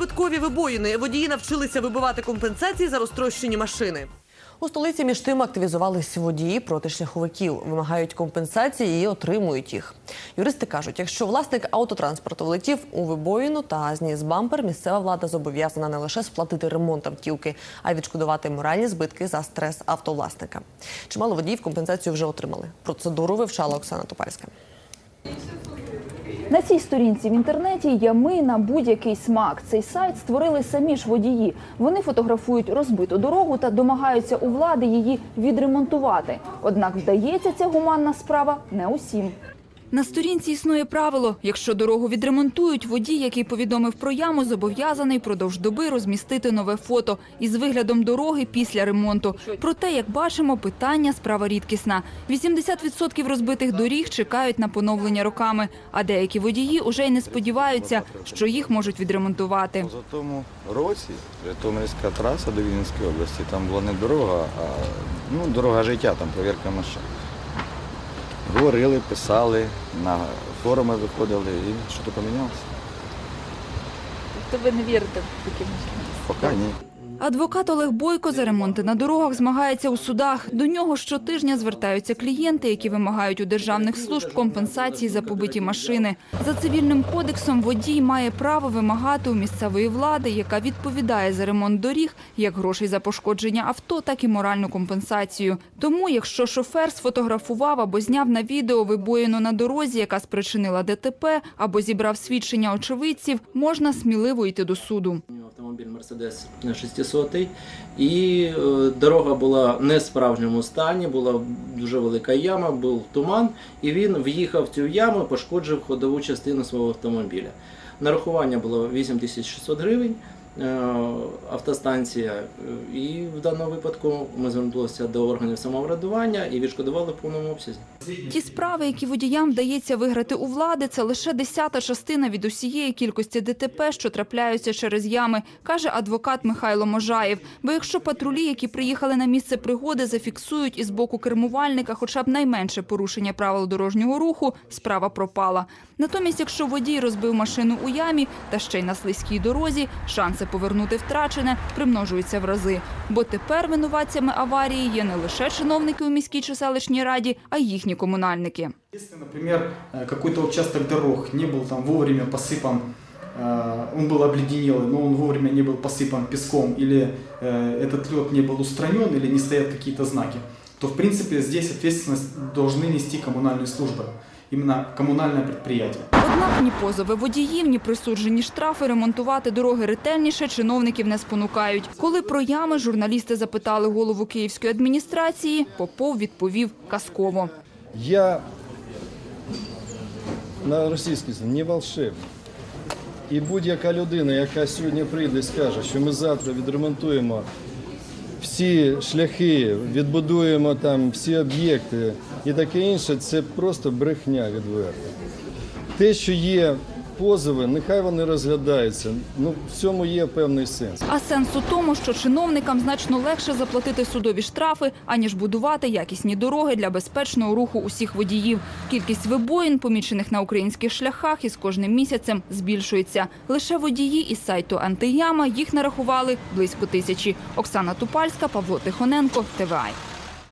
прибуткові вибоїни. Водії навчилися вибивати компенсації за розтрощені машини. У столиці між тим активізувались водії проти шляховиків, вимагають компенсації і отримують їх. Юристи кажуть, якщо власник автотранспорту влетів у вибоїну та зніс бампер, місцева влада зобов'язана не лише сплатити ремонт автівки, а й відшкодувати моральні збитки за стрес автовласника. Чимало водіїв компенсацію вже отримали. Процедуру вивчала Оксана Топальська. На цій сторінці в інтернеті ями ми на будь-який смак. Цей сайт створили самі ж водії. Вони фотографують розбиту дорогу та домагаються у влади її відремонтувати. Однак вдається ця гуманна справа не усім. На сторінці існує правило: якщо дорогу відремонтують, водій, який повідомив про яму, зобов'язаний продовж доби розмістити нове фото із виглядом дороги після ремонту. Проте, як бачимо, питання справа рідкісна. 80% розбитих доріг чекають на поновлення роками, а деякі водії уже й не сподіваються, що їх можуть відремонтувати. За тому році Житомирська траса до Вінницької області, там була не дорога, а ну, дорога життя, там перевірка машин. Говорили, писали, на форуми виходили і що то помінялося. Тобто ви не вірите в такі Поки ні. Адвокат Олег Бойко за ремонти на дорогах змагається у судах. До нього щотижня звертаються клієнти, які вимагають у державних служб компенсації за побиті машини. За цивільним кодексом водій має право вимагати у місцевої влади, яка відповідає за ремонт доріг, як грошей за пошкодження авто, так і моральну компенсацію. Тому, якщо шофер сфотографував або зняв на відео вибоїну на дорозі, яка спричинила ДТП, або зібрав свідчення очевидців, можна сміливо йти до суду. Автомобіль Мерседес 600 і е, дорога була не в справжньому стані, була дуже велика яма, був туман, і він в'їхав в цю яму, пошкоджив ходову частину свого автомобіля. Нарахування було 8600 гривень. Е, Автостанція, і в даному випадку ми звернулися до органів самоврядування і відшкодували в повному обсязі. Ті справи, які водіям вдається виграти у влади, це лише десята частина від усієї кількості ДТП, що трапляються через ями, каже адвокат Михайло Можаєв. Бо якщо патрулі, які приїхали на місце пригоди, зафіксують із боку кермувальника хоча б найменше порушення правил дорожнього руху, справа пропала. Натомість, якщо водій розбив машину у ямі та ще й на слизькій дорозі, шанси повернути втрачене примножуються в рази. Бо тепер винуватцями аварії є не лише чиновники у міській чи селищній раді, а й їхні комунальники. Если, например, э, какой-то участок дорог не был там вовремя посыпан, э, он был обледенелый, но он вовремя не был посыпан песком, или э, этот лед не был устранен, или не стоят какие-то знаки, то в принципе здесь ответственность должны нести коммунальные службы, именно коммунальное предприятие. Однак ні позови водіїв, ні присуджені штрафи ремонтувати дороги ретельніше чиновників не спонукають. Коли про ями журналісти запитали голову київської адміністрації, Попов відповів казково. Я на російській не волшебник. І будь-яка людина, яка сьогодні прийде і скаже, що ми завтра відремонтуємо всі шляхи, відбудуємо там всі об'єкти і таке інше, це просто брехня відверта. Те, що є позови, нехай вони розглядаються. Ну, в цьому є певний сенс. А сенс у тому, що чиновникам значно легше заплатити судові штрафи, аніж будувати якісні дороги для безпечного руху усіх водіїв. Кількість вибоїн, помічених на українських шляхах, із кожним місяцем збільшується. Лише водії із сайту Антияма їх нарахували близько тисячі. Оксана Тупальська, Павло Тихоненко, ТВА.